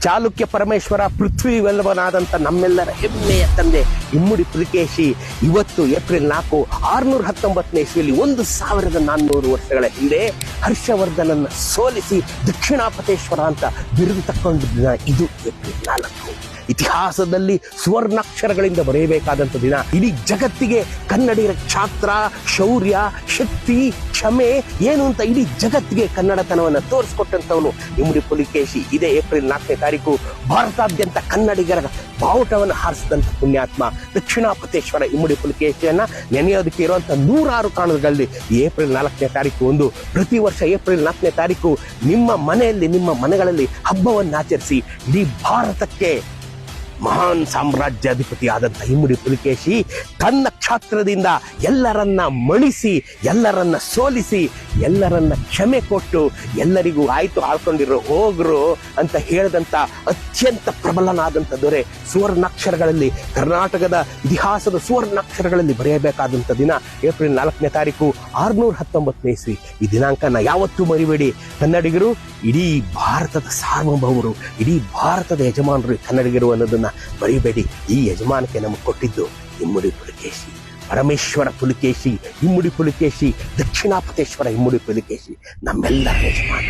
ಚಾಲುಕ್ಯ ಪರಮೇಶ್ವರ ಪೃಥ್ವಿ ವೆಲ್ಲವನಾದಂಥ ನಮ್ಮೆಲ್ಲರ ಹೆಮ್ಮೆಯ ತಂದೆ ಇಮ್ಮುಡಿ ಪುಲಿಕೇಶಿ ಇವತ್ತು ಏಪ್ರಿಲ್ ನಾಲ್ಕು, ಆರ್ನೂರ ಹತ್ತೊಂಬತ್ತನೇ ಇಸ್ವಿಯಲ್ಲಿ ಒಂದು ಸಾವಿರದ ನಾನ್ನೂರು ವರ್ಷಗಳ ಹಿಂದೆ ಹರ್ಷವರ್ಧನನ್ನ ಸೋಲಿಸಿ ದಕ್ಷಿಣಾಪತೇಶ್ವರ ಅಂತ ಬಿರುದು ತಕ್ಕೊಂಡಿದ್ದ ಇದು ಏಪ್ರಿಲ್ ನಾಲ್ಕು. ಇತಿಹಾಸದಲ್ಲಿ ಸುವರ್ಣಾಕ್ಷರಗಳಿಂದ ಬರೆಯಬೇಕಾದಂಥ ದಿನ. ಇಡೀ ಜಗತ್ತಿಗೆ ಕನ್ನಡಿಗರ ಛಾತ್ರ ಶೌರ್ಯ, ಶಕ್ತಿ, ಕ್ಷಮೆ ಏನು ಅಂತ ಇಡೀ ಜಗತ್ತಿಗೆ ಕನ್ನಡತನವನ್ನು ತೋರಿಸ್ಕೊಟ್ಟಂತವನು ಇಮ್ಮಡಿ ಪುಲಿಕೇಶಿ. ಇದೇ ಏಪ್ರಿಲ್ ನಾಲ್ಕನೇ ತಾರೀಕು ಭಾರತಾದ್ಯಂತ ಕನ್ನಡಿಗರ ಬಾವುಟವನ್ನು ಹಾರಿಸಿದಂಥ ಪುಣ್ಯಾತ್ಮ ದಕ್ಷಿಣಾಪತೇಶ್ವರ ಇಮ್ಮಡಿ ಪುಲಿಕೇಶಿಯನ್ನು ನೆನೆಯೋದಕ್ಕೆ ಇರುವಂಥ ನೂರಾರು ಕಾರಣಗಳಲ್ಲಿ ಏಪ್ರಿಲ್ ನಾಲ್ಕನೇ ತಾರೀಕು ಒಂದು. ಪ್ರತಿ ವರ್ಷ ಏಪ್ರಿಲ್ ನಾಲ್ಕನೇ ತಾರೀಕು ನಿಮ್ಮ ಮನೆಯಲ್ಲಿ, ನಿಮ್ಮ ಮನೆಗಳಲ್ಲಿ ಹಬ್ಬವನ್ನು ಆಚರಿಸಿ ಇಡೀ ಭಾರತಕ್ಕೆ ಮಹಾನ್ ಸಾಮ್ರಾಜ್ಯಾಧಿಪತಿ ಆದ ಇಮ್ಮಡಿ ಪುಲಿಕೇಶಿ ತನ್ನ ಕ್ಷಾತ್ರದಿಂದ ಎಲ್ಲರನ್ನ ಮಣಿಸಿ, ಎಲ್ಲರನ್ನ ಸೋಲಿಸಿ, ಎಲ್ಲರನ್ನ ಕ್ಷಮೆ ಕೊಟ್ಟು ಎಲ್ಲರಿಗೂ ಆಯ್ತು ಆಳ್ಕೊಂಡಿರೋ ಹೋಗ್ರು ಅಂತ ಹೇಳಿದಂತ ಅತ್ಯಂತ ಪ್ರಬಲನಾದಂಥ ದೊರೆ ಸುವರ್ಣಾಕ್ಷರಗಳಲ್ಲಿ, ಕರ್ನಾಟಕದ ಇತಿಹಾಸದ ಸುವರ್ಣಾಕ್ಷರಗಳಲ್ಲಿ ಬರೆಯಬೇಕಾದಂಥ ದಿನ ಏಪ್ರಿಲ್ ನಾಲ್ಕನೇ ತಾರೀಕು ಆರ್ನೂರ ಹತ್ತೊಂಬತ್ತನೇ ಇಸ್ವಿ. ಈ ದಿನಾಂಕನ ಯಾವತ್ತೂ ಮರಿಬೇಡಿ. ಕನ್ನಡಿಗರು, ಇಡೀ ಭಾರತದ ಸಾರ್ವಭೌಮರು, ಇಡೀ ಭಾರತದ ಯಜಮಾನರು ಕನ್ನಡಿಗರು ಅನ್ನೋದನ್ನ ಮರಿಬೇಡಿ ಈ ಯಜಮಾನಕ್ಕೆ ನಮಗೆ ಕೊಟ್ಟಿದ್ದು ಇಮ್ಮಡಿ ಪುಲಿಕೇಶಿ ಪರಮೇಶ್ವರ ಪುಲಿಕೇಶಿ ಇಮ್ಮಡಿ ಪುಲಿಕೇಶಿ ದಕ್ಷಿಣಾಪತೇಶ್ವರ ಇಮ್ಮಡಿ ಪುಲಿಕೇಶಿ ನಮ್ಮೆಲ್ಲರ ಯಜಮಾನ